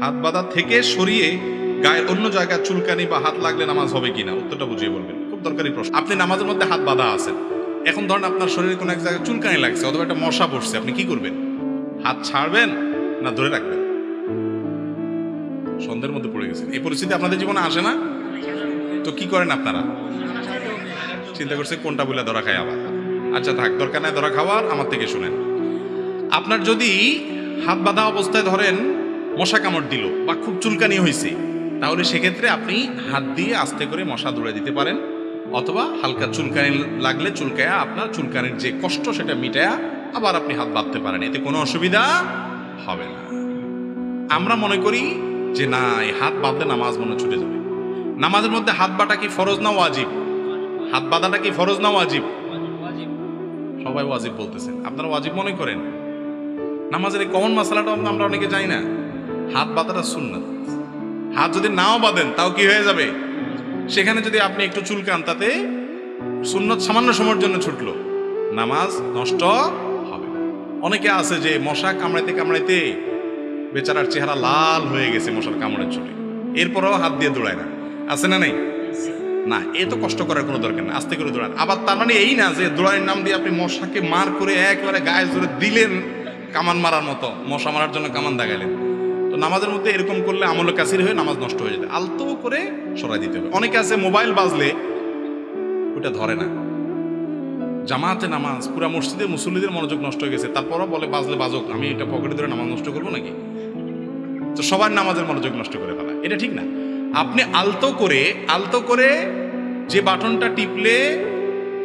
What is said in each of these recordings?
হাত বাঁধা থেকে সরিয়ে গায়ের অন্য জায়গায় চুলকানি বা হাত লাগলে নামাজ হবে কিনা? উত্তরটা বুঝিয়ে বলবেন। খুব দরকারি প্রশ্ন। আপনি নামাজের মধ্যে হাত বাঁধা আছেন। এখন ধরেন আপনার শরীরে কোনো এক জায়গায় চুলকানি লাগছে অথবা একটা মশা পড়ছে, আপনি কি করবেন? হাত ছাড়বেন না ধরে রাখবেন? সন্ধ্যের মধ্যে পড়ে গেছেন। এই পরিস্থিতি আপনাদের জীবনে আসে না? তো কি করেন আপনারা? চিন্তা করছে কোনটা বলে ধরা খায় আবার। আচ্ছা থাক, দরকার নাই ধরা খাওয়ার, আমার থেকে শুনেন। আপনার যদি হাত বাঁধা অবস্থায় ধরেন মশা কামড় দিল বা খুব চুলকানি হয়েছে, তাহলে সেক্ষেত্রে আপনি হাত দিয়ে আস্তে করে মশা দৌড়ে দিতে পারেন, অথবা হালকা চুলকানি লাগলে চুলকায়া আপনার চুলকানির যে কষ্ট সেটা মিটায়া আবার আপনি হাত বাঁধতে পারেন, এতে কোনো অসুবিধা হবে না। আমরা মনে করি যে না, এই হাত বাঁধলে নামাজ মনে ছুটে যাবে। নামাজের মধ্যে হাত বাটা কি ফরজ না ওয়াজিব? হাত বাঁধাটা কি ফরজ না ওয়াজিব? সবাই ওয়াজিব বলতেছেন, আপনারা ওয়াজিব মনে করেন? নামাজের এই কমন মশলাটা আমরা অনেকে জানি না। হাত বাঁধাটা সুন্নাত। হাত যদি নাও বাঁধেন, তাও কি হয়ে যাবে? সেখানে যদি আপনি একটু চুলকান তাতে সুন্নত সামান্য সময়ের জন্য ছুটলো, নামাজ নষ্ট হবে। অনেকে আছে যে মশা কামড়াইতে কামড়াইতে বেচারার চেহারা লাল হয়ে গেছে মশার কামড়ের ছুটে এরপরেও হাত দিয়ে দৌড়ায় না। আছে না নেই? না, এ তো কষ্ট করার কোনো দরকার না আস্তে করে দৌড়ান। আবার তার মানে এই না যে দৌড়ানোর নাম দিয়ে আপনি মশাকে মার করে একবারে গায়ে জোরে দিলেন, কামান মারার মতো, মশা মারার জন্য কামান দাগাইলেন তো নামাজের মধ্যে এরকম করলে আমল কাসির হয়ে নামাজ নষ্ট হয়ে যেতে আলতো করে সরাই দিতে হবে। অনেকে আছে মোবাইল বাজলে ওটা ধরে না। জামাতে নামাজ, পুরা মসজিদে মুসল্লিদের মনোযোগ নষ্ট হয়ে গেছে। তারপরও বলে, বাজলে বাজক, আমি এটা পকেটে ধরে নামাজ নষ্ট করব নাকি? তো সবার নামাজের মনোযোগ নষ্ট করে ফেলা। এটা ঠিক না। আপনি আলতো করে আলতো করে যে বাটনটা টিপলে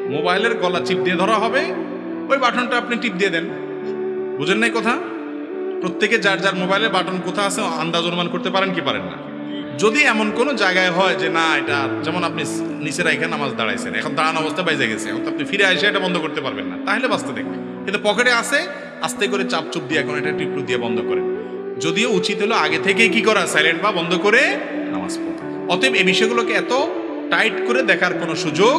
মোবাইলের গলা চিপ দিয়ে ধরা হবে, ওই বাটনটা আপনি টিপ দিয়ে দেন। বুঝেন নাই কথা? প্রত্যেকে যার যার মোবাইলের বাটন কোথা আছে আন্দাজ অনুমান করতে পারেন কি পারেন না। যদি এমন কোনো জায়গায় হয় যে না, এটা যেমন আপনি নিচের এখানে নামাজ দাঁড়াইছেন, এখন দাঁড়ানো অবস্থা বাইজে গেছে, এখন আপনি ফিরে এসে এটা বন্ধ করতে পারবেন না। তাহলে বাঁচতে দেখবেন। কিন্তু পকেটে আছে, আস্তে করে চাপ চুপ দিয়ে এখন এটা টিপটু দিয়ে বন্ধ করেন। যদিও উচিত হলো আগে থেকেই কি করা সাইলেন্ট বা বন্ধ করে নামাজ পড়া। অতএব এই বিষয়গুলোকে এত টাইট করে দেখার কোনো সুযোগ